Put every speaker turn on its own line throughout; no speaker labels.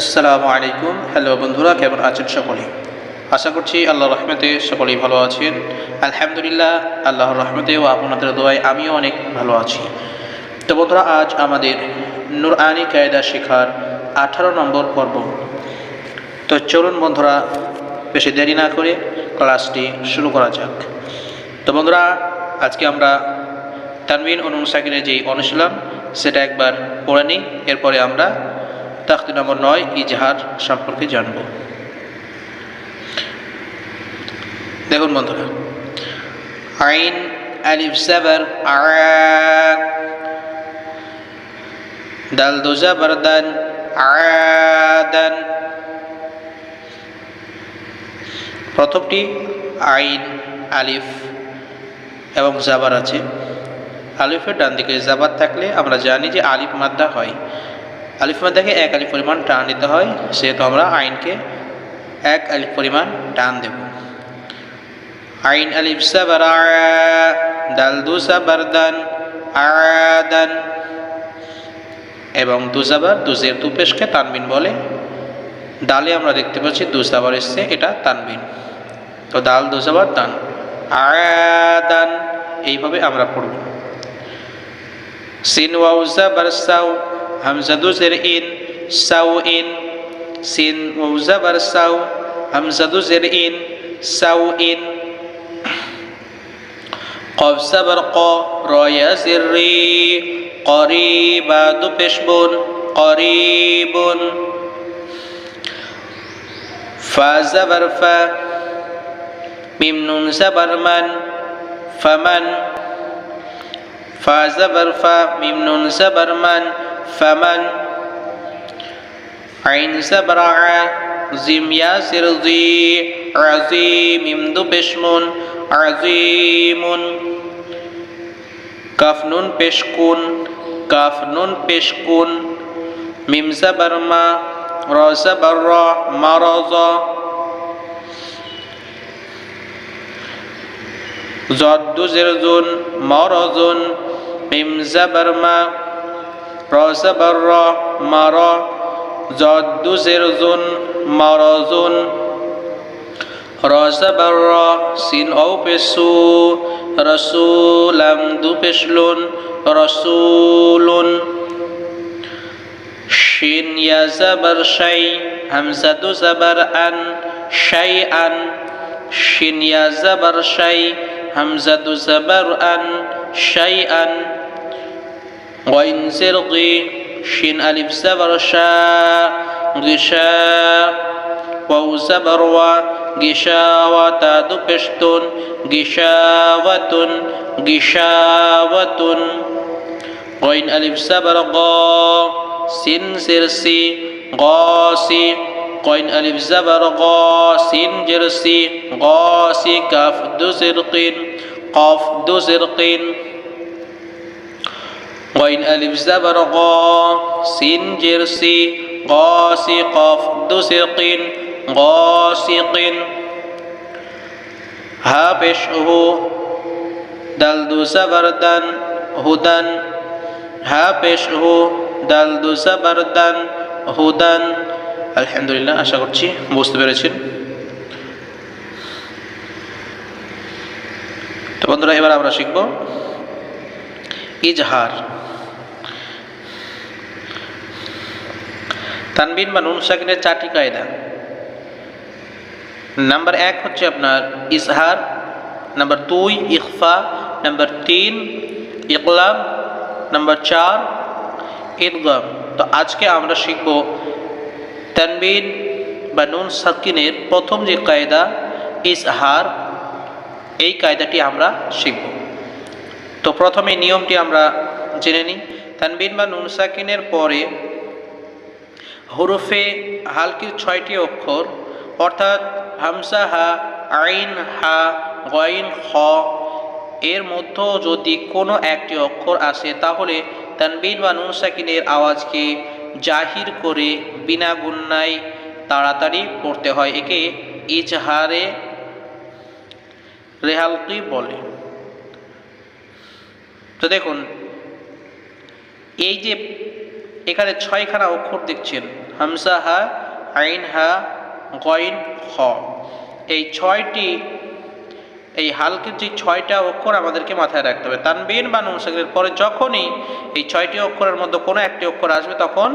আসসালামু আলাইকুম। হ্যালো বন্ধুরা, কেমন আছেন সকলে? আশা করছি আল্লাহর রহমতে সকলেই ভালো আছেন। আলহামদুলিল্লাহ, আল্লাহর রহমতে ও আপনাদের দোয়ায় আমিও অনেক ভালো আছি। তো বন্ধুরা, আজ আমাদের নুরআনি কায়দা শেখার আঠারো নম্বর পর্ব। তো চলুন বন্ধুরা, বেশি দেরি না করে ক্লাসটি শুরু করা যাক। তো বন্ধুরা, আজকে আমরা তানবিন অনুন সাকিনের যেই অনুশীলন, সেটা একবার পড়ে নিই। এরপরে আমরা তাখতি নম্বর নয়, ইজহার সম্পর্কে জানব। দেখুন বন্ধুরা, আইন, আলিফ, জাবার, আ, দাল দো জাবার দান। আদান প্রথমটি আইন, আলিফ এবং জাবার আছে। আলিফের ডান দিকে জাবার থাকলে আমরা জানি যে আলিফ মাদ্দা হয়। আলিফ মাদ্দাকে এক আলিফ পরিমাণ টান দিতে হয়, সেহেতু আমরা আইনকে এক আলিফ পরিমাণ টান দেব। আইন আলিফ সাবার, দাল দু সাবার দান আদান, এবং দুজাবার দুজের দুপেশকে তানবিন বলে, ডালে আমরা দেখতে পাচ্ছি দুজাবার এসছে, এটা তানবিন। তো দাল দুজাবার দান, আদান, এইভাবে আমরা পড়ব। সিন ওয়াউ জাবার সাউ হামজা দুজের ইন সাউ ইন সিন ওয়াউ জাবার সাউ হামজা দুজের ইন সাউ ইন قف زبر قا رايا زري قريبا دبشبون قريب فا زبر فا ميم نون زبر من فمن فا زبر فا ميم نون زبر من فمن عين سبرع زم ياسر ذي عظيم ذو بشم عظيم كاف نون بشكون كاف نون بشكون ميم سبر ما را سبر را مرضا زد زرزون مرض ميم زبر ما র জাবার র মার জদ্দু জিরজুন মরজুন। রজাবার র সিন ও পেসু রসুলাম দু পেশলুন রসুলুন। শিন ইয়া জাবার শাই হামজা দু জাবার আন শাই আন শিন ইয়া জাবার শাই হামজা দু জাবার আন শাই আন وإن سرقي شين ألف سبر شاء غشاء وو سبر غشاوة دبشتون و غشاوة غين ألف سبر غا سين سرسي غاسي قين ألف زبر غاس جرسي غاسي كاف دو سرقين قاف دو سرقين غين ألف زبر غا سين جرسي غاسي قاف دو سرقين غاسق ها بشه دل دو زبردن هدن ها بشه دل دو زبردن هدن আলহামদুলিল্লাহ আশা করছি বুঝতে পেরেছেন তো বন্ধুরা এবার আমরা শিখব ইজহার তানবিন বা নুন সাকিনের চারটি কায়দা নাম্বার এক হচ্ছে আপনার ইজহার নাম্বার দুই ইকফা নাম্বার তিন ইকলাম নাম্বার চার ঈদগাম তো আজকে আমরা শিখব তানবিন বা নুন সাকিনের প্রথম যে কায়দা ইজহার এই কায়দাটি আমরা শিখব তো প্রথমে নিয়মটি আমরা জেনে নিই। তানবিন বা নুন সাকিনের পরে হরফে হালকির ছয়টি অক্ষর, অর্থাৎ হামসা, হা, আইন, হা, গইন, খ, এর মধ্যে যদি কোনো একটি অক্ষর আসে, তাহলে তানবিন বা নুন সাকিনের আওয়াজকে জাহির করে বিনা গুন্নায় তাড়াতাড়ি পড়তে হয়। একে ইজহারে রেহালকি বলে। তো দেখুন, এই যে এখানে ছয়খানা অক্ষর দেখছেন, হামসা, হা, আইন, হা গইন খ। এই ছয়টি, এই হালকের যে ছয়টা অক্ষর আমাদেরকে মাথায় রাখতে হবে। তানবিন বা নুন সাকিনের পরে যখনই এই ছয়টি অক্ষরের মধ্যে কোনো একটি অক্ষর আসবে, তখন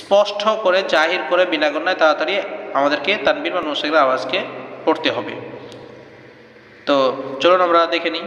স্পষ্ট করে, জাহির করে, বিনাগণ্যায় তাড়াতাড়ি আমাদেরকে তানবিন বা নুন সাকিনের আওয়াজকে পড়তে হবে। তো চলুন আমরা দেখে নিই।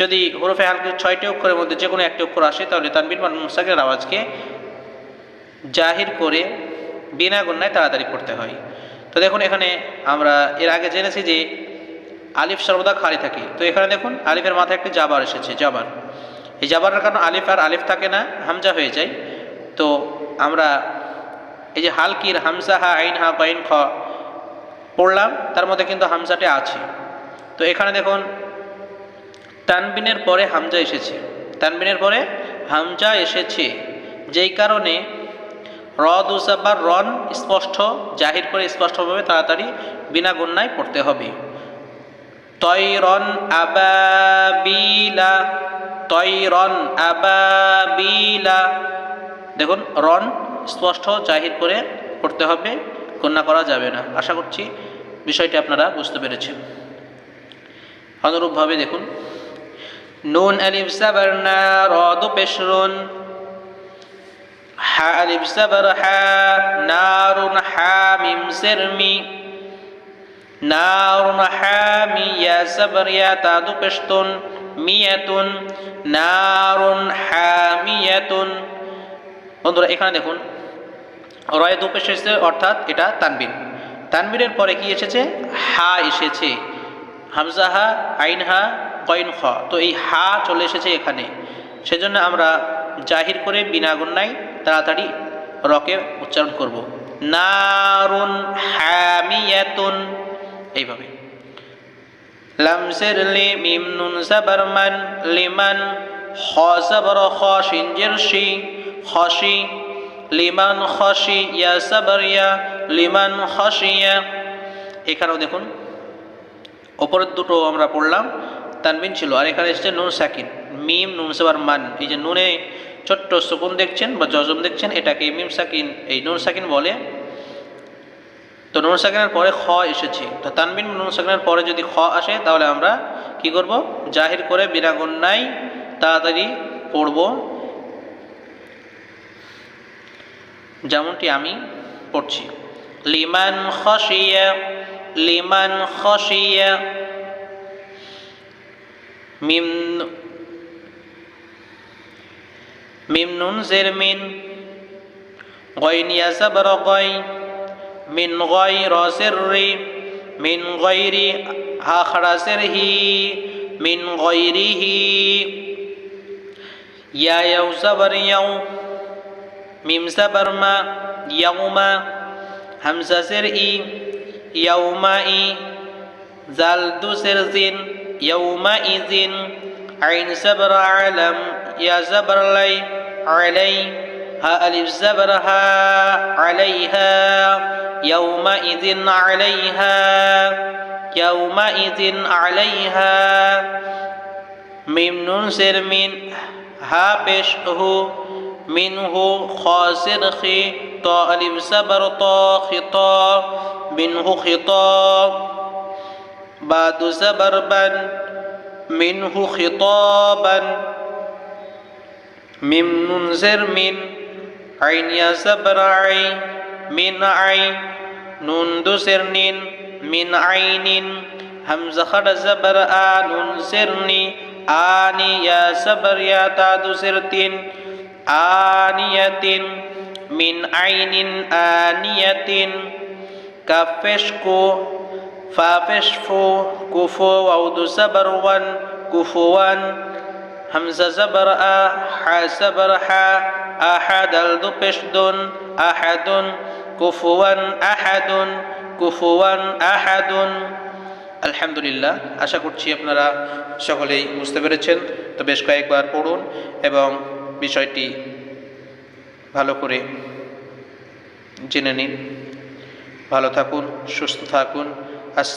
যদি হরফে হালকে ছয়টি অক্ষরের মধ্যে যে কোনো একটি অক্ষর আসে, তাহলে তানবিন বা নুন সেকেন্ডের আওয়াজকে জাহির করে বিনা গণ্যায় তাড়াতাড়ি পড়তে হয়। তো দেখুন, এখানে আমরা এর আগে জেনেছি যে আলিফ সর্বদা খালি থাকে। তো এখানে দেখুন, আলিফের মাথায় একটি জাবার এসেছে, জাবার। এই জাবারের কারণে আলিফ আর আলিফ থাকে না, হামজা হয়ে যায়। তো আমরা এই যে হালকির হামজা হা, আইন হা, বাইন খ পড়লাম, তার মধ্যে কিন্তু হামজাটি আছে। তো এখানে দেখুন তানবিনের পরে হামজা এসেছে। তানবিনের পরে হামজা এসেছে। যেই কারণে র দুসাবার রন স্পষ্ট, জাহির করে স্পষ্টভাবে তাড়াতাড়ি বিনা গণ্যায় পড়তে হবে। তৈরন আবাবিলা তৈরন আবাবিলা। দেখুন রন স্পষ্ট, জাহির করে পড়তে হবে গণ্যা করা যাবে না। আশা করছি বিষয়টি আপনারা বুঝতে পেরেছেন। অনুরূপভাবে দেখুন নুন আলিফ সাবার না, রদ পেশরুন। হা আলিফ সাবার হা, নারুন হা মিম সেরমি। নারুন হা মিয়া সাবার ইয়া তাদু পেশতুন, মিয়াতুন। নারুন হামিয়াতুন বন্ধুরা, এখানে দেখুন, রয়ে দু পেশ এসেছে, অর্থাৎ এটা তানবিন। তানবিনের পরে কি এসেছে? হা এসেছে। হামজা হা, আইন হা কইন খ তো এই হা চলে এসেছে এখানে। সেজন্য আমরা জাহির করে বিনা গণ্যায় তাড়াতাড়ি রকে উচ্চারণ করব। নারুন হামিয়াতুন। এইভাবে। লামসের লি মিম নুন সাবার মান লিমান খ সাবর খ সিনজের শি খসি লিমান খসি ইয়া সাবার ইয়া লিমান খসিয়া এখানেও দেখুন, ওপরের দুটো আমরা পড়লাম। তানবিন ছিল। আর এখানে এসেছে নুন সাকিন, মিম, নুন সাবার মান। এই যে নুনে ছোট্ট সুকুন দেখছেন বা জজম দেখছেন, এটাকে মিম সাকিন, এই নুন সাকিন বলে। তো নুন সাকিনের পরে খ এসেছে। তো তানবিন নুন সাকিনের পরে যদি খ আসে, তাহলে আমরা কি করব? জাহির করে বিনা গণ্যায় তাড়াতাড়ি পড়ব। যেমনটি আমি পড়ছি। লিমান খসিয়া লিমান খসিয়া মিম মিম নুন জের মিন গয়নিয়া সাবর গয় মিন গয়র সিররি মিন গয়রি হা খড়া সিরহি মিন গয়রিহি ইয়া ইয়াউ সাবর ইয়াউ মিম সাবর মা ইয়াউমা হামজা সির ই ইয়াউমা ই জাল দু সির يومئذ. عين زبر علم يا زبر لي علي ها ألف زبرها عليها. يومئذ عليها يومئذ عليها. ميم نون سر من ها بشه منه خاسر خي طالب سبر زبر طا خطا منه خطا بعد زبربا منه خطابا. من ننزر من عين يا زبر عين من عين نون دسرنين من عين همزه خر زبر آ ننزرني آني يا زبر يا تا دسرتين آنية من عين آنية كفشكو فافشفو كفو وعود زبر ون كفوان همزة زبر آ ح زبر ح আহাদাল দু পেশ দুন আহাদুন কুফুয়ান আহাদুন কুফুয়ান আহাদুন আলহামদুলিল্লাহ আশা করছি আপনারা সকলেই বুঝতে পেরেছেন তো বেশ কয়েকবার পড়ুন এবং বিষয়টি ভালো করে জেনে নিন ভালো থাকুন সুস্থ থাকুন